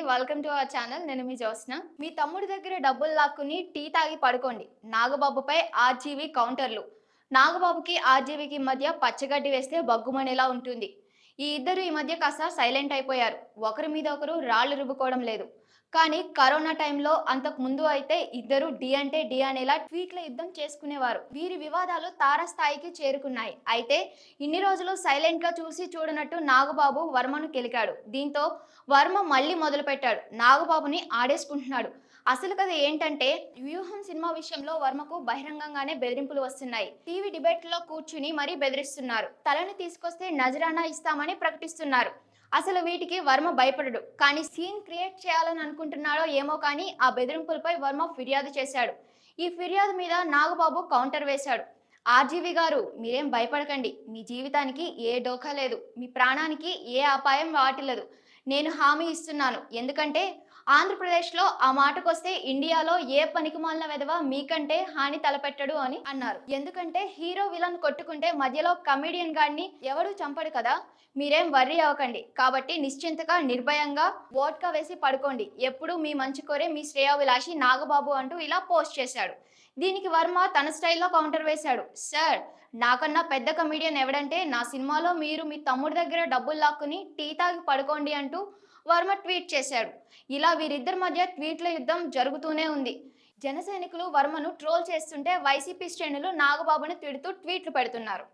Welcome to our channel నేను మీ జోస్న మీ తమ్ముడి దగ్గర డబ్బులు లాక్కుని టీ తాగి పడుకోండి. నాగబాబుపై ఆర్జీవీ కౌంటర్లు. నాగబాబుకి ఆర్జీవీకి మధ్య పచ్చగడ్డి వేస్తే బగ్గుమనేలా ఉంటుంది. ఈ ఇద్దరు ఈ మధ్య కాస్త సైలెంట్ అయిపోయారు. ఒకరి మీద ఒకరు రాళ్ళు రుబ్బుకోవడం లేదు. కానీ కరోనా టైంలో అంతకు ముందు అయితే ఇద్దరు డి అంటే డి అనేలా ట్వీట్ల యుద్ధం చేసుకునేవారు. వీరి వివాదాలు తారస్థాయికి చేరుకున్నాయి. అయితే ఇన్ని రోజులు సైలెంట్గా చూసి చూడనట్టు నాగబాబు వర్మను గెలికాడు దీంతో వర్మ మళ్ళీ మొదలుపెట్టాడు. నాగబాబుని ఆడేసుకుంటున్నాడు. అసలు కథ ఏంటంటే వ్యూహం సినిమా విషయంలో వర్మకు బహిరంగంగానే బెదిరింపులు వస్తున్నాయి. టీవీ డిబేట్లో కూర్చుని మరీ బెదిరిస్తున్నారు. తలని తీసుకొస్తే నజరానా ఇస్తామని ప్రకటిస్తున్నారు. అసలు వీటికి వర్మ భయపడడు. కానీ సీన్ క్రియేట్ చేయాలని అనుకుంటున్నాడో ఏమో కానీ ఆ బెదిరింపులపై వర్మ ఫిర్యాదు చేశాడు. ఈ ఫిర్యాదు మీద నాగబాబు కౌంటర్ వేశాడు. ఆర్జీవి గారు మీరేం భయపడకండి. మీ జీవితానికి ఏ డోకా లేదు. మీ ప్రాణానికి ఏ అపాయం వాటిల్లదు. నేను హామీ ఇస్తున్నాను. ఎందుకంటే ఆంధ్రప్రదేశ్లో ఆ మాటకొస్తే ఇండియాలో ఏ పనికిమాలిన వెధవ మీకంటే హాని తలపెట్టడు అని అన్నారు. ఎందుకంటే హీరో విలన్ కొట్టుకుంటే మధ్యలో కమెడియన్ గాడిని ఎవడు చంపడు కదా? మీరేం వర్రీ అవ్వకండి. కాబట్టి నిశ్చింతగా నిర్భయంగా ఓట్కా వేసి పడుకోండి. ఎప్పుడు మీ మంచి కోరే మీ శ్రేయోభిలాషి నాగబాబు అంటూ ఇలా పోస్ట్ చేశాడు. దీనికి వర్మ తన స్టైల్లో కౌంటర్ వేశాడు. సార్ నాకన్నా పెద్ద కమెడియన్ ఎవడంటే నా సినిమాలో మీరు మీ తమ్ముడి దగ్గర డబ్బులు లాక్కుని టీ తాగి పడుకోండి అంటూ వర్మ ట్వీట్ చేశాడు. ఇలా వీరిద్దరి మధ్య ట్వీట్ల యుద్ధం జరుగుతూనే ఉంది. జన సైనికులు వర్మను ట్రోల్ చేస్తుంటే వైసీపీ శ్రేణులు నాగబాబును తిడుతూ ట్వీట్లు పెడుతున్నారు.